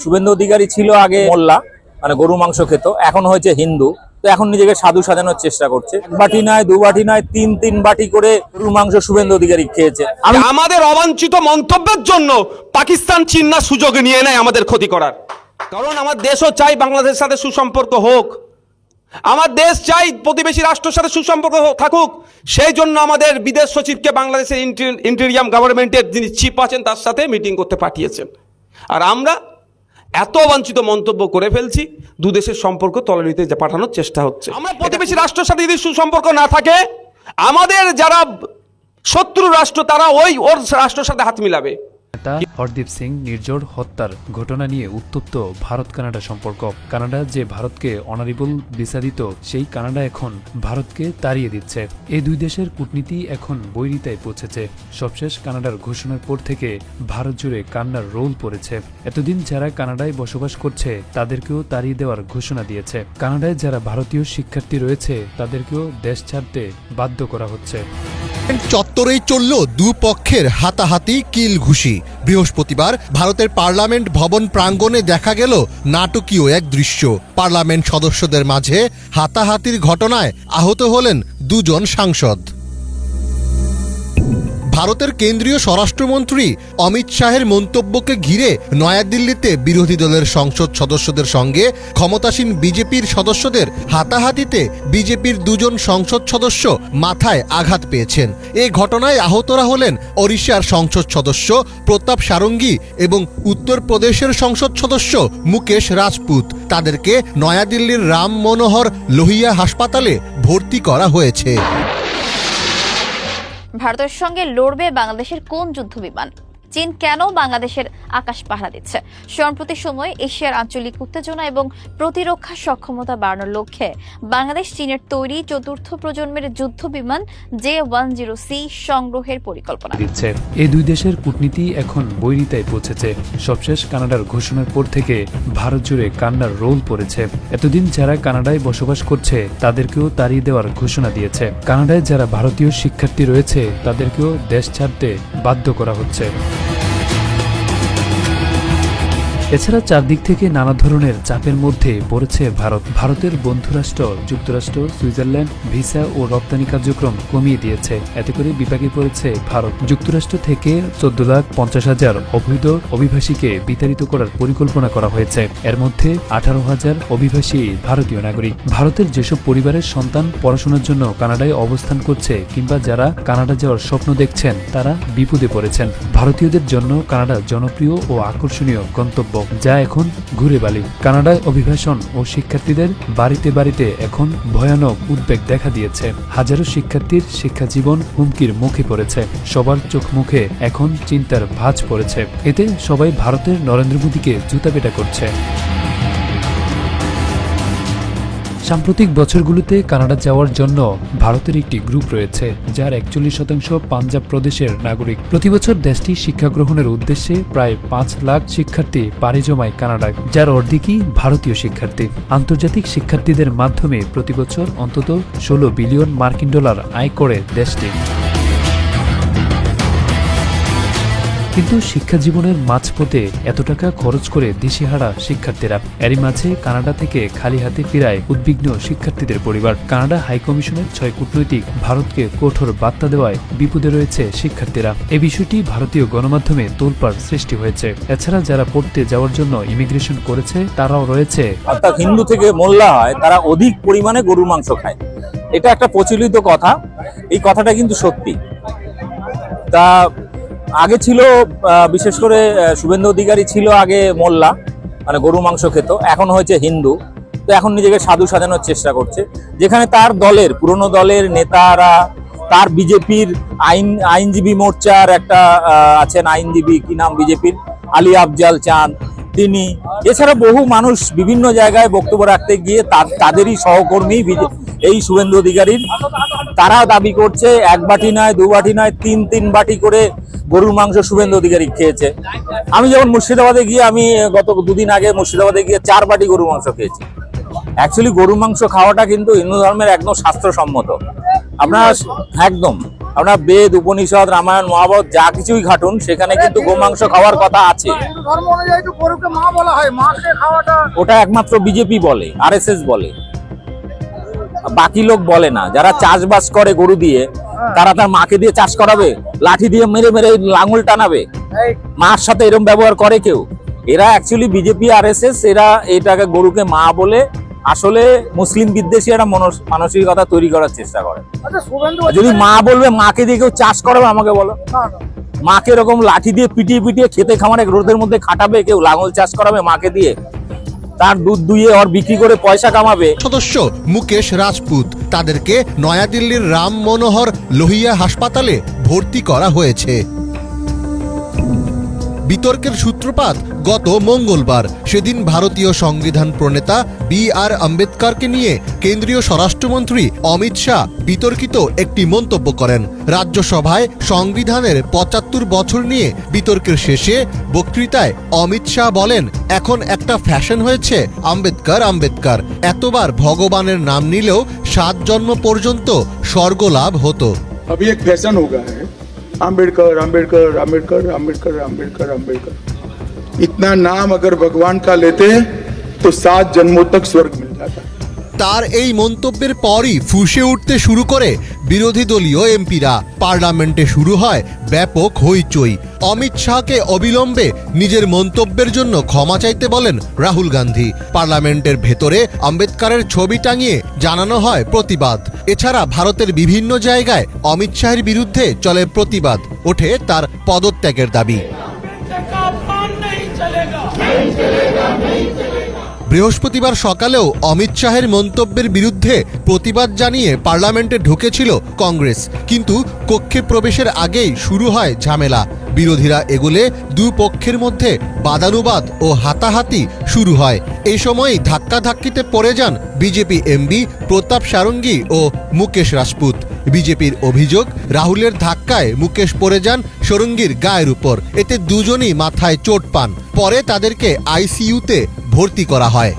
শুভেন্দু অধিকারী ছিল আগে মোল্লা মানে গরু মাংস খেত, এখন হয়েছে হিন্দু। তো এখন নিজেকে সাধু সাজানোর চেষ্টা করছে। বাটি নয়, দু বাটি নয়, তিন তিন বাটি করে গরু মাংস শুভেন্দু অধিকারী খেয়েছে। আমি আমাদের অবাঞ্ছিত মন্তব্যের জন্য পাকিস্তান চীন না সুযোগ নিয়ে নেয় আমাদের ক্ষতি করার। কারণ আমার দেশও চাই বাংলাদেশের সাথে সুসম্পর্ক হোক। আমার দেশ চাই প্রতিবেশী রাষ্ট্রের সাথে সুসম্পর্ক থাকুক। সেই জন্য আমাদের বিদেশ সচিবকে বাংলাদেশের ইন্টেরিয়াম গভর্নমেন্টের যিনি চিফ আছেন, তার সাথে মিটিং করতে পাঠিয়েছেন। আর আমরা এত অবাঞ্ছিত মন্তব্য করে ফেলছি দু দেশের সম্পর্ক তলানিতে যা পাঠানোর চেষ্টা হচ্ছে। আমরা প্রতিবেশী রাষ্ট্রের সাথে যদি সুসম্পর্ক না থাকে আমাদের যারা শত্রু রাষ্ট্র তারা ওই ওর রাষ্ট্রের সাথে হাত মিলাবে। নেতা হরদীপ সিং নির্জোর হত্যার ঘটনা নিয়ে উত্তপ্ত ভারত কানাডা সম্পর্ক। কানাডা যে ভারতকে অনারেবল ভিসা দিত সেই কানাডা এখন ভারতকে তাড়িয়ে দিচ্ছে। এই দুই দেশের কূটনীতি এখন বৈরিতায় পৌঁছেছে। সবশেষ কানাডার ঘোষণার পর থেকে ভারত জুড়ে কান্নার রোল পড়েছে। এতদিন যারা কানাডায় বসবাস করছে, তাদেরকেও তাড়িয়ে দেওয়ার ঘোষণা দিয়েছে। কানাডায় যারা ভারতীয় শিক্ষার্থী রয়েছে, তাদেরকেও দেশ ছাড়তে বাধ্য করা হচ্ছে। চত্বরেই চলল দুপক্ষের হাতাহাতি কিল ঘুষি বৃহস্পতিবার ভারতের পার্লামেন্ট ভবন প্রাঙ্গণে দেখা গেল নাটকীয় এক দৃশ্য। পার্লামেন্ট সদস্যদের মাঝে হাতাহাতির ঘটনায় আহত হলেন দুজন সাংসদ। ভারতের কেন্দ্রীয় স্বরাষ্ট্রমন্ত্রী অমিত শাহের মন্তব্যকে ঘিরে নয়াদিল্লিতে বিরোধী দলের সংসদ সদস্যদের সঙ্গে ক্ষমতাসীন বিজেপির সদস্যদের হাতাহাতিতে বিজেপির দুজন সংসদ সদস্য মাথায় আঘাত পেয়েছেন। এ ঘটনায় আহতরা হলেন ওড়িশার সংসদ সদস্য প্রতাপ সারঙ্গী এবং উত্তরপ্রদেশের সংসদ সদস্য মুকেশ রাজপুত। তাদেরকে নয়াদিল্লির রাম মনোহর লোহিয়া হাসপাতালে ভর্তি করা হয়েছে। ভারতের সঙ্গে লড়বে বাংলাদেশের কোন যুদ্ধ বিমান চীন কেন বাংলাদেশের আকাশ পাহারা দিচ্ছে? সম্প্রতি সময়ে এশিয়ার আঞ্চলিক উত্তেজনা এবং প্রতিরক্ষা সক্ষমতা বাড়ানোর লক্ষ্যে বাংলাদেশ চীনের তৈরি চতুর্থ প্রজন্মের যুদ্ধ বিমান জে ওয়ান জিরো সি সংগ্রহের পরিকল্পনা। দিচ্ছে। এই দুই দেশের কূটনীতি এখন বৈরিতায় পৌঁছেছে। সবশেষ কানাডার ঘোষণার পর থেকে ভারত জুড়ে কান্নার রোল পড়েছে। এতদিন যারা কানাডায় বসবাস করছে, তাদেরকেও তাড়িয়ে দেওয়ার ঘোষণা দিয়েছে। কানাডায় যারা ভারতীয় শিক্ষার্থী রয়েছে, তাদেরকেও দেশ ছাড়তে বাধ্য করা হচ্ছে। এছাড়া চারদিক থেকে নানা ধরনের চাপের মধ্যে পড়েছে ভারত। ভারতের বন্ধুরাষ্ট্র, যুক্তরাষ্ট্র, সুইজারল্যান্ড, ভিসা ও রপ্তানি কার্যক্রম কমিয়ে দিয়েছে। এতে করে বিপাকে পড়েছে ভারত। যুক্তরাষ্ট্র থেকে চোদ্দ লাখ পঞ্চাশ হাজার অবৈধ অভিবাসীকে বিতাড়িত করার পরিকল্পনা করা হয়েছে। এর মধ্যে আঠারো হাজার অভিবাসী ভারতীয় নাগরিক। ভারতের যেসব পরিবারের সন্তান পড়াশোনার জন্য কানাডায় অবস্থান করছে কিংবা যারা কানাডা যাওয়ার স্বপ্ন দেখছেন, তারা বিপদে পড়েছেন। ভারতীয়দের জন্য কানাডা জনপ্রিয় ও আকর্ষণীয় গন্তব্য। যা এখন ঘুরে বালি কানাডায় অভিবাসন ও শিক্ষার্থীদের বাড়িতে বাড়িতে এখন ভয়ানক উদ্বেগ দেখা দিয়েছে। হাজারো শিক্ষার্থীর শিক্ষা জীবন হুমকির মুখে পড়েছে। সবার চোখ মুখে এখন চিন্তার ভাঁজ পড়েছে। এতে সবাই ভারতের নরেন্দ্র মোদীকে জুতাপেটা করছে। সাম্প্রতিক বছরগুলোতে কানাডা যাওয়ার জন্য ভারতের একটি গ্রুপ রয়েছে, যার একচল্লিশ শতাংশ পাঞ্জাব প্রদেশের নাগরিক। প্রতিবছর দেশটি শিক্ষা গ্রহণের উদ্দেশ্যে প্রায় পাঁচ লাখ শিক্ষার্থী পাড়ি জমায় কানাডায়, যার অর্ধেকই ভারতীয় শিক্ষার্থী। আন্তর্জাতিক শিক্ষার্থীদের মাধ্যমে প্রতিবছর অন্তত ষোলো বিলিয়ন মার্কিন ডলার আয় করে দেশটি। কিন্তু শিক্ষা জীবনের মাঝপথে এত টাকা খরচ করে দিশেহারা শিক্ষার্থীরা। এরই মাঝে কানাডা থেকে খালি হাতে ফিরায় উদ্বিগ্ন শিক্ষার্থীদের পরিবার। কানাডা হাইকমিশনের ছয় কূটনৈতিক ভারতকে কঠোর বার্তা দেওয়ায় বিপদে রয়েছে শিক্ষার্থীরা। এ বিষয়টি ভারতীয় গণমাধ্যমে তোলপাড় সৃষ্টি হয়েছে। এছাড়া যারা পড়তে যাওয়ার জন্য ইমিগ্রেশন করেছে, তারাও রয়েছে। অর্থাৎ হিন্দু থেকে মোল্লা হয়, তারা অধিক পরিমাণে গরুর মাংস খায়। এটা একটা প্রচলিত কথা। এই কথাটা কিন্তু সত্যি। তা আগে ছিল বিশেষ করে শুভেন্দু অধিকারী ছিল আগে মোল্লা মানে গরু মাংস খেত, এখন হয়েছে হিন্দু। তো এখন নিজেকে সাধু সাজানোর চেষ্টা করছে। যেখানে তার দলের, পুরনো দলের নেতারা, তার বিজেপির আইন, আইনজীবী মোর্চার একটা আছেন আইনজীবী, কি নাম বিজেপির? আলী আফজাল চাঁদ, তিনি। এছাড়া বহু মানুষ বিভিন্ন জায়গায় বক্তব্য রাখতে গিয়ে তাদেরই সহকর্মী এই শুভেন্দু অধিকারীর। তারা দাবি করছে, এক বাটি নয়, দু বাটি নয়, তিন তিন বাটি করে গরুর মাংস শুভেন্দু অধিকারী খেয়েছে। আমি যখন মুর্শিদাবাদে গিয়ে আমি গত দুদিন আগে মুর্শিদাবাদে গিয়ে চার বাটি গরুর মাংস খেয়েছি। অ্যাকচুয়ালি গরুর মাংস খাওয়াটা কিন্তু হিন্দু ধর্মের একদম স্বাস্থ্যসম্মত। আপনার একদম। আপনার বেদ উপনিষদ রামায়ণ মহাভারত যা কিছুই ঘাটুন সেখানে কিন্তু গোমাংস খাওয়ার কথা আছে। ওটা একমাত্র বিজেপি বলে আরএসএস বলে। বাকি লোক বলে না। যারা চাষবাস করে গরু দিয়ে তারা তার মাকে দিয়ে চাষ করাবে লাঠি দিয়ে মেরে মেরে লাঙল টানাবে। মার সাথে এরকম ব্যবহার করে কেউ। এরা অ্যাকচুয়ালি বিজেপি আর এরা এটাকে গরুকে মা বলে আসলে মুসলিম বিদ্বেষী একটা মনস- মানসিকতা তৈরি করার চেষ্টা করে। আচ্ছা যদি মা বলবে মাকে দিয়ে কেউ চাষ করাবে আমাকে বলো। মাকে এরকম লাঠি দিয়ে পিটিয়ে পিটিয়ে খেতে খামারে রোদের মধ্যে খাটাবে কেউ লাঙল চাষ করাবে মাকে দিয়ে। তার দুধ দুইয়ে ওর বিক্রি করে পয়সা কামাবে। সদস্য মুকেশ রাজপুত, তাদেরকে নয়াদিল্লির রাম মনোহর লোহিয়া হাসপাতালে ভর্তি করা হয়েছে। বিতর্কের সূত্রপাত গত মঙ্গলবার সেদিন ভারতীয় সংবিধান প্রণেতা বি আর আম্বেদকরকে নিয়ে কেন্দ্রীয় স্বরাষ্ট্রমন্ত্রী অমিত শাহ বিতর্কিত একটি মন্তব্য করেন রাজ্যসভায় সংবিধানের পঁচাত্তর বছর নিয়ে বিতর্কের শেষে বক্তৃতায় অমিত শাহ বলেন এখন একটা ফ্যাশন হয়েছে আম্বেদকর আম্বেদকর এতবার ভগবানের নাম নিলেও সাত জন্ম পর্যন্ত স্বর্গলাভ হতো अभी एक फैशन हो गया है आम्बेडकर आम्बेडकर आम्बेडकर आम्बेडकर आम्बेडकर आम्बेडकर इतना नाम अगर भगवान का लेते हैं तो सात जन्मों तक स्वर्ग मिल जाता। है তার এই মন্তব্যের পরই ফুঁসে উঠতে শুরু করে বিরোধী দলীয় এমপিরা। পার্লামেন্টে শুরু হয় ব্যাপক হইচই। অমিত শাহকে অবিলম্বে নিজের মন্তব্যের জন্য ক্ষমা চাইতে বলেন রাহুল গান্ধী। পার্লামেন্টের ভেতরে আম্বেদকরের ছবি টাঙিয়ে জানানো হয় প্রতিবাদ। এছাড়া ভারতের বিভিন্ন জায়গায় অমিত শাহের বিরুদ্ধে চলে প্রতিবাদ। ওঠে তার পদত্যাগের দাবি। বৃহস্পতিবার সকালেও অমিত শাহের মন্তব্যের বিরুদ্ধে প্রতিবাদ জানিয়ে পার্লামেন্টে ঢুকেছিল কংগ্রেস। কিন্তু কক্ষে প্রবেশের আগেই শুরু হয় ঝামেলা। বিরোধীরা এগুলে দু পক্ষের মধ্যে বাদানুবাদ ও হাতাহাতি শুরু হয়। এই সময়ই ধাক্কাধাক্কিতে পড়ে যান বিজেপি এমবি প্রতাপ সারঙ্গী ও মুকেশ রাজপুত। বিজেপির অভিযোগ, রাহুলের ধাক্কায় মুকেশ পড়ে যান সরঙ্গীর গায়ের উপর। এতে দুজনই মাথায় চোট পান। পরে তাদেরকে আইসিইউতে ভর্তি করা হয়।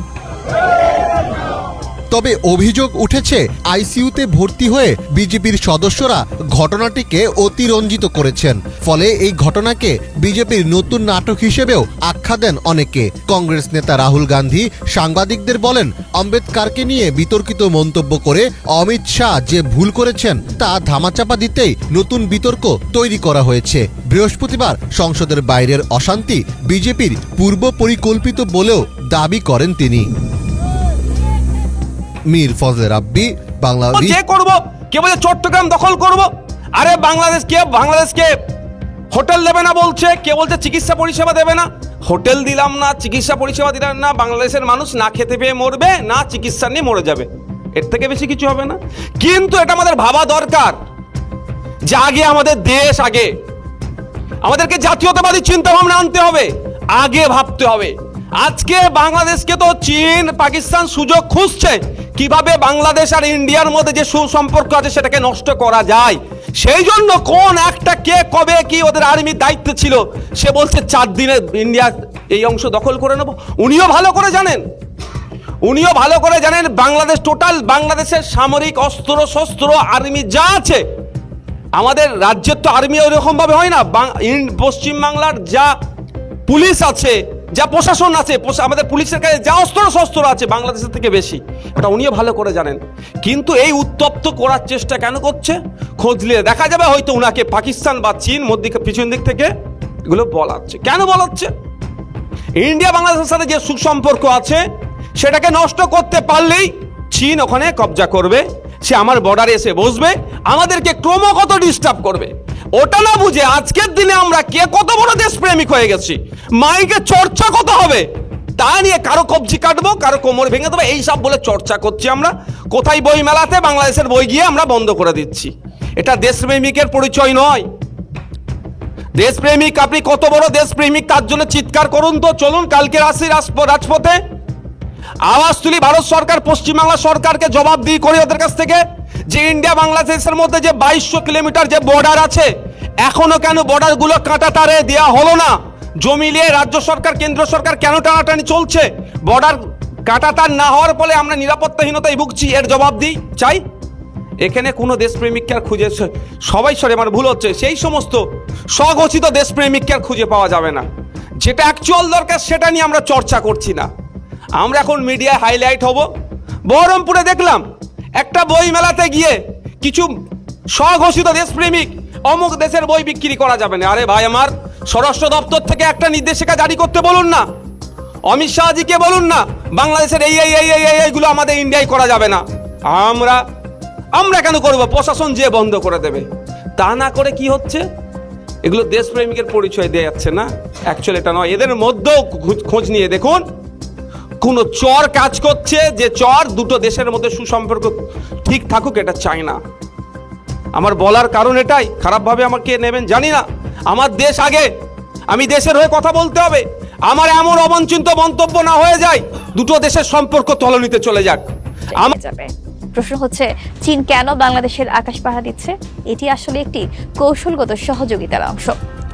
তবে অভিযোগ উঠেছে, আইসিইউতে ভর্তি হয়ে বিজেপির সদস্যরা ঘটনাটিকে অতিরঞ্জিত করেছেন। ফলে এই ঘটনাকে বিজেপির নতুন নাটক হিসেবেও আখ্যা দেন অনেকে। কংগ্রেস নেতা রাহুল গান্ধী সাংবাদিকদের বলেন, আম্বেদকারকে নিয়ে বিতর্কিত মন্তব্য করে অমিত শাহ যে ভুল করেছেন তা ধামাচাপা দিতেই নতুন বিতর্ক তৈরি করা হয়েছে। বৃহস্পতিবার সংসদের বাইরের অশান্তি বিজেপির পূর্ব পরিকল্পিত বলেও দাবি করেন তিনি। মীর ফজলে রাব্বি বাংলা ও যে করব, কে বলে চট্টগ্রাম দখল করব? আরে বাংলাদেশ কে বাংলাদেশকে হোটেল দেবে না বলছে, কে বলছে চিকিৎসা পরিষেবা দেবে না? হোটেল দিলাম না, চিকিৎসা পরিষেবা দিলাম না, বাংলাদেশের মানুষ না খেতে পেয়ে মরবে, না চিকিৎসা নিয়ে মরে যাবে। এর থেকে বেশি কিছু হবে না। কিন্তু এটা আমাদের ভাবা দরকার, যে আগে আমাদের দেশ আগে। আমাদেরকে জাতীয়তাবাদী চিন্তা ভাবনা আনতে হবে, আগে ভাবতে হবে। আজকে বাংলাদেশকে তো চীন, পাকিস্তান সুযোগ খুঁজছে। কীভাবে বাংলাদেশ আর ইন্ডিয়ার মধ্যে যে সুসম্পর্ক আছে সেটাকে নষ্ট করা যায়? সেই জন্য কোন একটা কে কবে কি ওদের আর্মির দায়িত্ব ছিল, সে বলছে চার দিনে ইন্ডিয়া এই অংশ দখল করে নেব। উনিও ভালো করে জানেন। উনিও ভালো করে জানেন বাংলাদেশ টোটাল বাংলাদেশের সামরিক অস্ত্র, শস্ত্র, আর্মি যা আছে, আমাদের রাজ্যের তো আর্মি ওইরকম ভাবে হয় না। পশ্চিমবাংলার যা পুলিশ আছে যা প্রশাসন আছে আমাদের পুলিশের কাছে যা অস্ত্র শস্ত্র আছে, বাংলাদেশের থেকে বেশি। এটা উনিও ভালো করে জানেন। কিন্তু এই উত্তপ্ত করার চেষ্টা কেন করছে? খোঁজলে দেখা যাবে হয়তো উনাকে পাকিস্তান বা চীন মধ্যে পিছন দিক থেকে এগুলো বলাচ্ছে। কেন বলাচ্ছে? ইন্ডিয়া, বাংলাদেশের সাথে যে সুসম্পর্ক আছে, সেটাকে নষ্ট করতে পারলেই চীন ওখানে কবজা করবে। সে আমার বর্ডারে এসে বসবে। আমাদেরকে ক্রমাগত ডিস্টার্ব করবে। ওটা না বুঝে আজকের দিনে আমরা কে কত বড় দেশপ্রেমিক হয়ে গেছি? মাইকে চর্চা কত হবে? তা নিয়ে কারও কবজি কাটবো, কারও কোমর ভেঙে দেবো এইসব বলে চর্চা করছি আমরা। কোথায় বই মেলাতে বাংলাদেশের বই গিয়ে আমরা বন্ধ করে দিচ্ছি। এটা দেশপ্রেমিকের পরিচয় নয়। দেশপ্রেমিক, আপনি কত বড় দেশপ্রেমিক, তার জন্য চিৎকার করুন তো, চলুন কালকে আসি রাজপ- রাজপথে। আওয়াজ তুলি, ভারত সরকার, পশ্চিমবাংলা সরকারকে জবাব দিই, করি ওদের কাছ থেকে। যে ইন্ডিয়া বাংলাদেশের মধ্যে যে বাইশশো কিলোমিটার যে বর্ডার আছে, এখনও কেন বর্ডারগুলো কাটা তারে দেওয়া হলো না? জমি নিয়ে রাজ্য সরকার, কেন্দ্র সরকার কেন টানাটানি চলছে? বর্ডার কাটা তার না হওয়ার ফলে আমরা নিরাপত্তাহীনতায় ভুগছি, এর জবাব দিই, চাই? এখানে কোনো দেশপ্রেমিককে আর খুঁজে সবাই সরে আমার ভুল হচ্ছে। সেই সমস্ত স্বঘোষিত দেশপ্রেমিককে আর খুঁজে পাওয়া যাবে না। যেটা অ্যাকচুয়াল দরকার, সেটা নিয়ে আমরা চর্চা করছি না। আমরা এখন মিডিয়ায় হাইলাইট হব। বহরমপুরে দেখলাম একটা বই মেলাতে গিয়ে কিছু স্বঘোষিত দেশপ্রেমিক অমুক দেশের বই বিক্রি করা যাবে না। আরে ভাই আমার, স্বরাষ্ট্র দপ্তর থেকে একটা নির্দেশিকা জারি করতে বলুন না। অমিত শাহজিকে বলুন না, বাংলাদেশের এই এই এই এই এই, এইগুলো আমাদের ইন্ডিয়ায় করা যাবে না। আমরা আমরা কেন করব? প্রশাসন যে বন্ধ করে দেবে। তা না করে কি হচ্ছে? এগুলো দেশপ্রেমিকের পরিচয় দেওয়া যাচ্ছে না। অ্যাকচুয়ালি এটা নয়। এদের মধ্যেও খোঁজ নিয়ে দেখুন। কোন চর কাজ করছে যে চর দুটো দেশের মধ্যে সুসম্পর্ক ঠিক থাকুক এটা চাই না আমার বলার কারণ এটাই খারাপভাবে আমাকে নেবেন জানি না। আমার দেশ আগে আমি দেশের হয়ে কথা বলতে হবে। আমার এমন অবাঞ্ছিত মন্তব্য না হয়ে যায় দুটো দেশের সম্পর্ক তলনিতে চলে যাক। আমার যাবে। প্রশ্ন হচ্ছে চীন কেন বাংলাদেশের আকাশ পাহারা দিচ্ছে? এটি আসলে একটি কৌশলগত সহযোগিতার অংশ।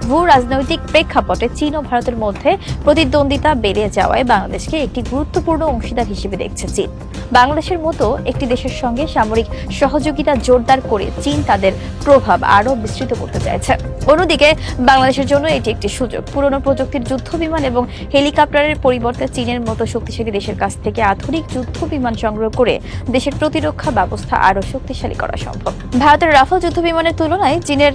ভূ রাজনৈতিক প্রেক্ষাপটে চীন ও ভারতের মধ্যে প্রতিদ্বন্দ্বিতা বেড়ে যাওয়ায় বাংলাদেশকে একটি গুরুত্বপূর্ণ অংশীদার হিসেবে দেখছে চীন। বাংলাদেশের মতো একটি দেশের সঙ্গে সামরিক সহযোগিতা জোরদার করে চীন তাদের প্রভাব আরও বিস্তৃত করতে চাইছে। অন্যদিকে, বাংলাদেশের জন্য এটি একটি সুযোগ। পুরনো প্রযুক্তির যুদ্ধ বিমান এবং হেলিকপ্টারের পরিবর্তে চীনের মতো শক্তিশালী দেশের কাছ থেকে আধুনিক যুদ্ধ বিমান সংগ্রহ করে দেশের প্রতিরক্ষা ব্যবস্থা আরও শক্তিশালী করা সম্ভব। ভারতের রাফাল যুদ্ধ বিমানের তুলনায় চীনের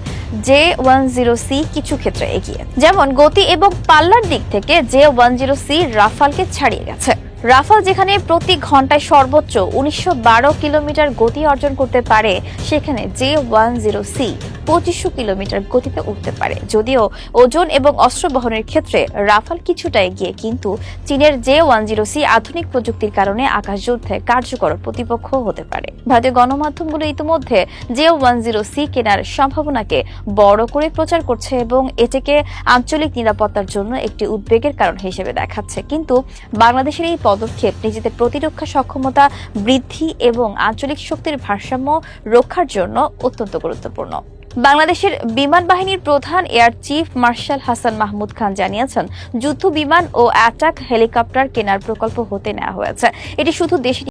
জে ওয়ান জিরো সি কিছু ক্ষেত্রে এগিয়ে। যেমন গতি এবং পাল্লার দিক থেকে জে ওয়ান জিরো সি রাফালকে ছাড়িয়ে গেছে। রাফাল যেখানে প্রতি ঘন্টায় সর্বোচ্চ উনিশশো বারো কিলোমিটার গতি অর্জন করতে পারে, সেখানে জে ওয়ান জিরো সি পঁচিশশো কিলোমিটার গতিতে উঠতে পারে। যদিও ওজন এবং অস্ত্র বহনের ক্ষেত্রে রাফাল কিছুটা এগিয়ে, কিন্তু চীনের জে ওয়ান জিরো সি আধুনিক প্রযুক্তির কারণে আকাশ যুদ্ধে কার্যকর প্রতিপক্ষ হতে পারে। ভারতীয় গণমাধ্যমগুলো ইতিমধ্যে জে ওয়ান জিরো সি কেনার সম্ভাবনাকে বড় করে প্রচার করছে এবং এটিকে আঞ্চলিক নিরাপত্তার জন্য একটি উদ্বেগের কারণ হিসেবে দেখাচ্ছে। কিন্তু বাংলাদেশের এই পদক্ষেপ, নিজেদের প্রতিরক্ষা সক্ষমতা বৃদ্ধি এবং আঞ্চলিক শক্তির ভারসাম্য রক্ষার জন্য অত্যন্ত গুরুত্বপূর্ণ। বাংলাদেশের বিমান বাহিনীর প্রধান air chief marshal Hasan Mahmud Khan জানিয়েছেন, যুদ্ধ বিমান ও অ্যাটাক হেলিকপ্টার কেনার প্রকল্প হতে নেওয়া হয়েছে। এটি শুধু দেশের